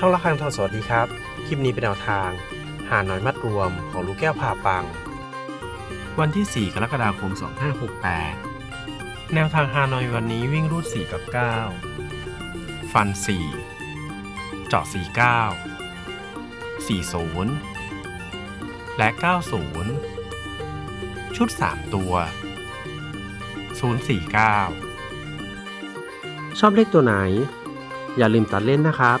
ช่องละครังทองสวัสดีครับ คลิปนี้เป็นแนวทาง หาน้อยมัดรวมของลูกแก้วผ่าปัง วันที่ 4 กรกฎาคม 2568 แนวทางฮานอยวันนี้วิ่งรูด 4 กับ 9 ฟัน 4 เจาะ 49 40 และ 90 ชุด 3 ตัว 049 ชอบเลขตัวไหน อย่าลืมตัดเล่นนะครับ